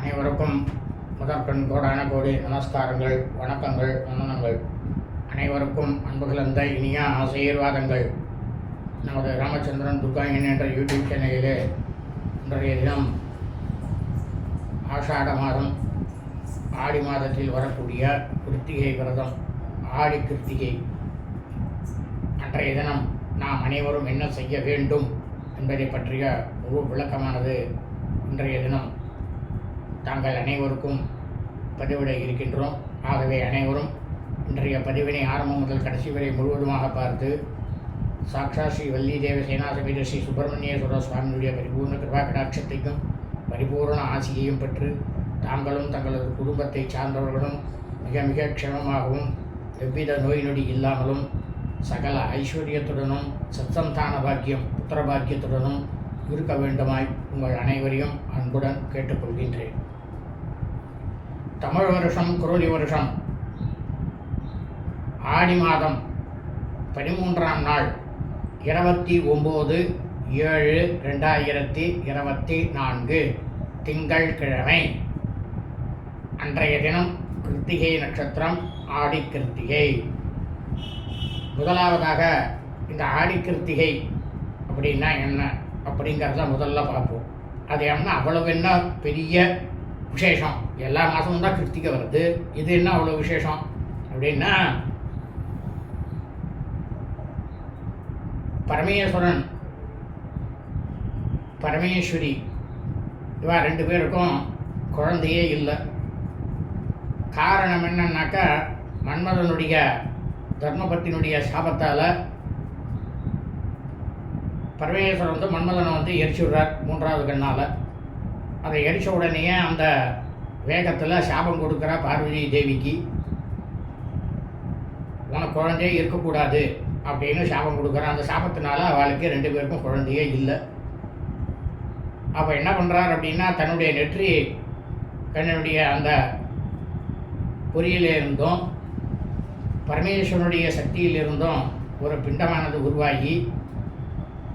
அனைவருக்கும் முதற்கண் கோடான கோடி நமஸ்காரங்கள் வணக்கங்கள் வந்தனங்கள் அனைவருக்கும் அன்பு கலந்த இனிய ஆசீர்வாதங்கள். நமது ராமச்சந்திரன் துர்காயன் என்ற யூடியூப் சேனலிலே இன்றைய தினம் ஆஷாட மாதம் ஆடி மாதத்தில் வரக்கூடிய கிருத்திகை விரதம் ஆடி கிருத்திகை. அன்றைய தினம் நாம் அனைவரும் என்ன செய்ய வேண்டும் என்பதை பற்றிய முழு விளக்கமானது இன்றைய தினம். தாங்கள் அனைவருக்கும் பதிவிட இருக்கின்றோம். ஆகவே அனைவரும் இன்றைய பதிவினை ஆரம்பம் முதல் கடைசி வரை முழுவதுமாக பார்த்து சாக்ஷா ஸ்ரீ வள்ளி தேவ சேனாசமேத ஸ்ரீ சுப்பிரமணியேஸ்வர சுவாமியுடைய பரிபூர்ண கிருபா கடாட்சத்தையும் பரிபூர்ண ஆசியையும் பெற்று தாங்களும் தங்களது குடும்பத்தை சார்ந்தவர்களும் மிக மிக க்ஷமமாகவும் எவ்வித நோய் நொடி இல்லாமலும் சகல ஐஸ்வர்யத்துடனும் சத்சந்தான பாக்கியம் புத்திர பாக்கியத்துடனும் இருக்க வேண்டுமாய் உங்கள் அனைவரையும் அன்புடன் கேட்டுக்கொள்கின்றேன். தமிழ் வருஷம் குரோதி வருஷம் ஆடி மாதம் பதிமூன்றாம் நாள் இருபத்தி ஒம்பது ஏழு ரெண்டாயிரத்தி இருபத்தி நான்கு திங்கள்கிழமை. அன்றைய தினம் கிருத்திகை நட்சத்திரம் ஆடி கிருத்திகை. முதலாவதாக இந்த ஆடி கிருத்திகை அப்படின்னா என்ன? அப்படிங்கிறத முதல்ல பார்ப்போம். அது என்ன? அவ்வளவு என்ன? பெரிய விசேஷம். எல்லா மாதமும் தான் கிருத்திகை வருது. இது என்ன அவ்வளோ விசேஷம்? அப்படின்னா பரமேஸ்வரன் பரமேஸ்வரி இவா ரெண்டு பேருக்கும் குழந்தையே இல்லை. காரணம் என்னன்னாக்கா மன்மதனுடைய தர்மபத்தினுடைய சாபத்தால் பரமேஸ்வரன் வந்து மன்மதனை வந்து எரிச்சு விடுறார் மூன்றாவது கண்ணால். அதை எரிச்ச உடனேயே அந்த வேகத்தில் சாபம் கொடுக்குறா பார்வதி தேவிக்கு உனக்கு குழந்தையே இருக்கக்கூடாது அப்படின்னு சாபம் கொடுக்குறான் அந்த சாபத்தினால அவளுக்கு ரெண்டு பேருக்கும் குழந்தையே இல்லை. அப்போ என்ன பண்ணுறார் அப்படின்னா தன்னுடைய நெற்றி கண்ணனுடைய அந்த பொறியிலிருந்தும் பரமேஸ்வரனுடைய சக்தியில் இருந்தும் ஒரு பிண்டமானது உருவாகி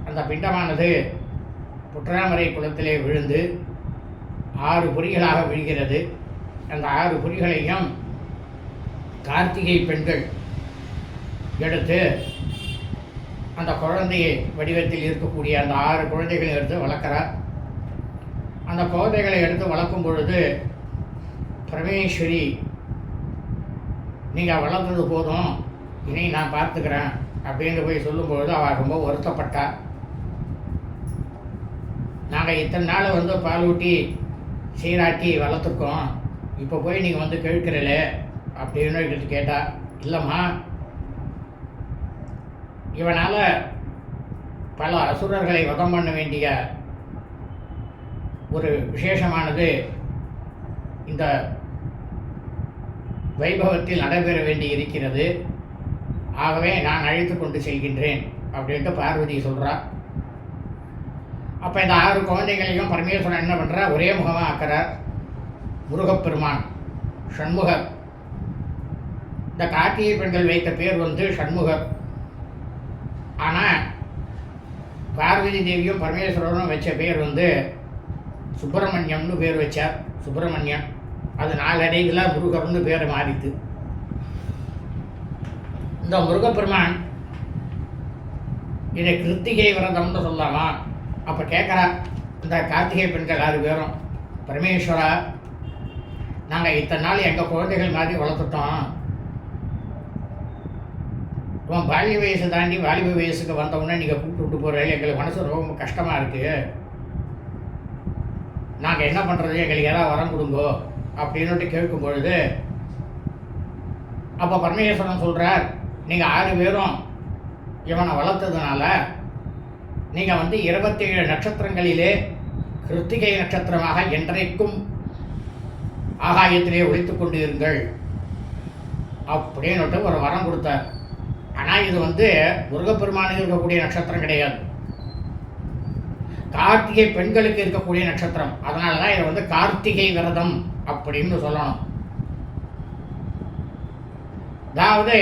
அந்த பிண்டமானது புற்றாமரை குளத்திலே விழுந்து ஆறு பொறிகளாக விழுகிறது. அந்த ஆறு பொறிகளையும் கார்த்திகை பெண்கள் எடுத்து அந்த குழந்தையை வடிவத்தில் இருக்கக்கூடிய அந்த ஆறு குழந்தைகளை எடுத்து வளர்க்குறார். அந்த குழந்தைகளை எடுத்து வளர்க்கும் பொழுது பரமேஸ்வரி நீங்கள் வளர்ந்தது போதும் இனி நான் பார்த்துக்கிறேன் அப்படின்னு போய் சொல்லும்பொழுது அவள் ரொம்ப வருத்தப்பட்டாள் நாங்கள் இத்தனை நாள் வந்து பால் சீராக்கி சீராட்டி வளர்த்துருக்கோம். இப்போ போய் நீங்கள் வந்து கேட்கிறல அப்படின்னு எங்கள்கிட்ட கேட்டா இல்லைம்மா இவனால் பல அசுரர்களை வதம் பண்ண வேண்டிய ஒரு விசேஷமானது இந்த வைபவத்தில் நடைபெற வேண்டி இருக்கிறது. ஆகவே நான் அழைத்து கொண்டு செல்கின்றேன் அப்படின்ட்டு பார்வதி சொல்கிறா அப்போ இந்த ஆறு குழந்தைகளையும் பரமேஸ்வரன் என்ன பண்ணுறார் ஒரே முகமாக ஆக்கிறார் முருகப்பெருமான் ஷண்முகர் இந்த கார்த்திகை பெண்கள் வைத்த பேர் வந்து ஷண்முகர் ஆனால் பார்வதி தேவியும் பரமேஸ்வரனும் வச்ச பேர் வந்து சுப்பிரமணியம்னு பேர் வச்சார். சுப்பிரமணியம். அது நாளடைவில் முருகர்னு பேர் மாறித்து. இந்த முருகப்பெருமான் இதை கிருத்திகை விரதம்னு சொல்லலாமா. அப்போ கேட்குறா இந்த கார்த்திகை பெண்கள் ஆறு பேரும் பரமேஸ்வரா நாங்கள் இத்தனை நாள் எங்கள் குழந்தைகள் மாதிரி வளர்த்துட்டோம். உன் பால்ய வயசை தாண்டி வாலிப வயசுக்கு வந்தவுடனே நீங்கள் கூப்பிட்டு விட்டு போகிறீங்க எங்களுக்கு மனசு ரொம்ப கஷ்டமாக இருக்குது நாங்கள் என்ன பண்ணுறது எங்களுக்கு யாராவது வரம் கொடுங்கோ அப்படின்னுட்டு கேட்கும் பொழுது அப்போ பரமேஸ்வரன் சொல்கிறார் நீங்கள் ஆறு பேரும் இவனை வளர்த்ததுனால நீங்கள் வந்து இருபத்தேழு நட்சத்திரங்களிலே கிருத்திகை நட்சத்திரமாக என்றைக்கும் ஆகாயத்திலே ஒழித்து கொண்டு இருங்கள் அப்படின்னுட்டு ஒரு வரம் கொடுத்தார். ஆனால் இது வந்து முருகப்பெருமானுக்கு இருக்கக்கூடிய நட்சத்திரம் கிடையாது. கார்த்திகை பெண்களுக்கு இருக்கக்கூடிய நட்சத்திரம். அதனால தான் இதை வந்து கார்த்திகை விரதம் அப்படின்னு சொல்லணும். அதாவது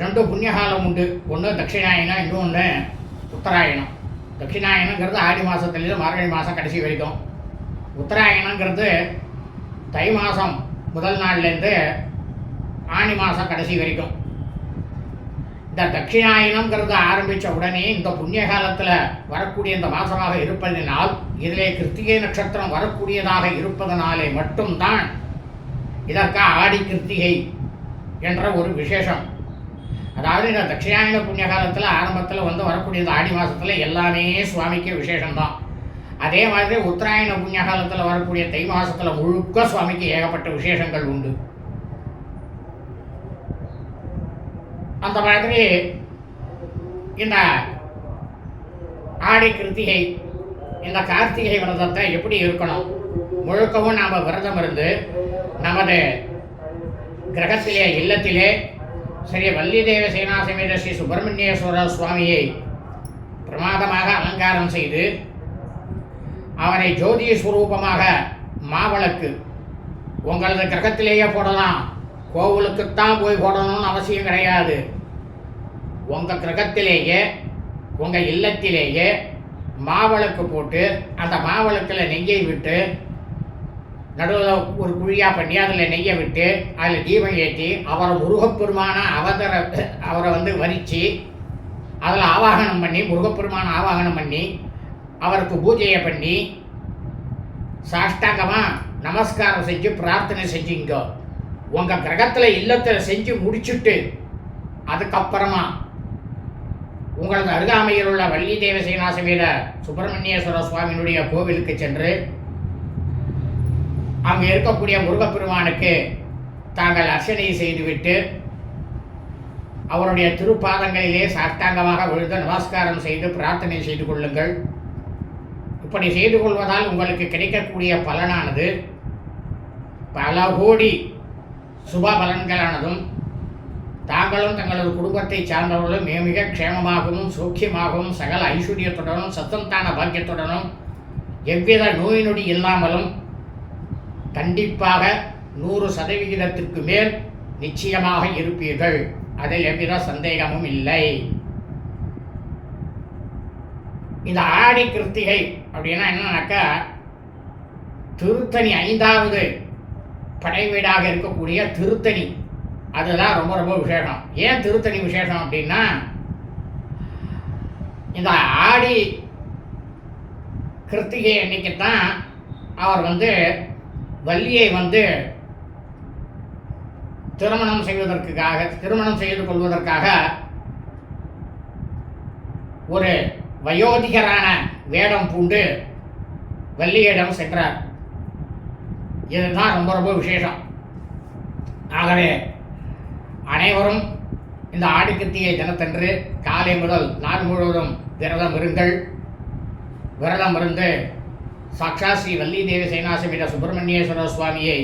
ரெண்டு புண்ணியகாலம் உண்டு. ஒன்று தட்சிணாயனம் இன்னொன்று உத்தராயணம். தட்சிணாயனங்கிறது ஆடி மாதத்துலேருந்து மார்கழி மாதம் கடைசி வரைக்கும். உத்தராயணங்கிறது தை மாதம் முதல் நாள்லேருந்து ஆணி மாதம் கடைசி வரைக்கும். இந்த தட்சிணாயணங்கிறது ஆரம்பித்த உடனே இந்த புண்ணிய காலத்தில் வரக்கூடிய இந்த மாதமாக இருப்பதினால் இதிலே கிருத்திகை நட்சத்திரம் வரக்கூடியதாக இருப்பதனாலே மட்டும்தான் இதற்கு ஆடி கிருத்திகை என்ற ஒரு விசேஷம். அதாவது இந்த தட்சிணாயன புண்ணிய காலத்தில் ஆரம்பத்தில் வந்து வரக்கூடிய இந்த ஆடி மாதத்தில் எல்லாமே சுவாமிக்கு விசேஷம்தான். அதே மாதிரி உத்தராயண புண்ணிய காலத்தில் வரக்கூடிய தை மாதத்தில் முழுக்க சுவாமிக்கு ஏகப்பட்ட விசேஷங்கள் உண்டு. அந்த மாதிரி இந்த ஆடி கிருத்திகை இந்த கார்த்திகை விரதத்தை எப்படி இருக்கணும்? முழுக்கவும் நாம் விரதம் இருந்து நமது கிரகத்திலே இல்லத்திலே ஸ்ரீ வள்ளிதேவ சேனாசமேத ஸ்ரீ சுப்பிரமணியேஸ்வர சுவாமியை பிரமாதமாக அலங்காரம் செய்து அவரை ஜோதிய ஸ்வரூபமாக மாவிளக்கு உங்களது கிரகத்திலேயே போடலாம். கோவிலுக்குத்தான் போய் போடணும்னு அவசியம் கிடையாது. உங்கள் கிரகத்திலேயே உங்கள் இல்லத்திலேயே மாவிளக்கு போட்டு அந்த மாவிளக்கில் நெய்யை விட்டு நடுவில் ஒரு குழியாக பண்ணி அதில் நெய்யை விட்டு அதில் தீபம் ஏற்றி அவரை முருகப்பெருமான அவதர அவரை வந்து வரித்து அதில் ஆவாகனம் பண்ணி முருகப்பெருமான ஆவாகனம் பண்ணி அவருக்கு பூஜையை பண்ணி சாஷ்டாங்கமாக நமஸ்காரம் செஞ்சு பிரார்த்தனை செஞ்சீங்க உங்கள் கிரகத்தில் இல்லத்தில் செஞ்சு முடிச்சுட்டு அதுக்கப்புறமா உங்களது அருகாமையில் உள்ள வள்ளி தேவ சீனாசமேத சுப்பிரமணியேஸ்வர சுவாமியினுடைய கோவிலுக்கு சென்று அங்கே இருக்கக்கூடிய முருகப்பெருமானுக்கு தாங்கள் அர்ச்சனை செய்துவிட்டு அவருடைய திருப்பாதங்களிலே சாஷ்டாங்கமாக விழுந்து நமஸ்காரம் செய்து பிரார்த்தனை செய்து கொள்ளுங்கள். இப்படி செய்து கொள்வதால் உங்களுக்கு கிடைக்கக்கூடிய பலனானது பல கோடி சுப பலன்களானதும் தாங்களும் தங்களது குடும்பத்தை சார்ந்தவர்களும் மிக மிக க்ஷேமமாகவும் சௌக்கியமாகவும் சகல ஐஸ்வர்யத்துடனும் சத்தந்தான பாக்கியத்துடனும் எவ்வித நோய் நொடி இல்லாமலும் கண்டிப்பாக நூறு சதவிகிதத்திற்கு மேல் நிச்சயமாக இருப்பீர்கள். அதில் எவ்வித சந்தேகமும் இல்லை. இந்த ஆடி கிருத்திகை அப்படின்னா என்னன்னாக்கா திருத்தணி ஐந்தாவது படை வீடாக இருக்கக்கூடிய திருத்தணி. அதுதான் ரொம்ப ரொம்ப விசேஷம். ஏன் திருத்தணி விசேஷம் அப்படின்னா இந்த ஆடி கிருத்திகை அன்னைக்கு தான் அவர் வந்து வள்ளியை வந்து திருமணம் செய்வதற்காக திருமணம் செய்து கொள்வதற்காக ஒரு வயோதிகரான வேடம் பூண்டு வள்ளியிடம் சென்றார். இதுதான் ரொம்ப ரொம்ப விசேஷம். ஆகவே அனைவரும் இந்த ஆடிக்கிருத்திகை தினத்தன்று காலை முதல் நாள் முழுவதும் விரதம் இருங்கள். விரதம் இருந்து சாட்சா ஸ்ரீ வள்ளி தேவி சேனாசமிட சுப்பிரமணியேஸ்வர சுவாமியை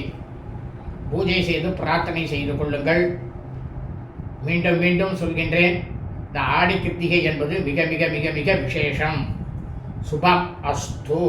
பூஜை செய்து பிரார்த்தனை செய்து கொள்ளுங்கள். மீண்டும் மீண்டும் சொல்கின்றேன் இந்த ஆடி கிருத்திகை என்பது மிக மிக மிக மிக விசேஷம். சுப அஸ்தோ.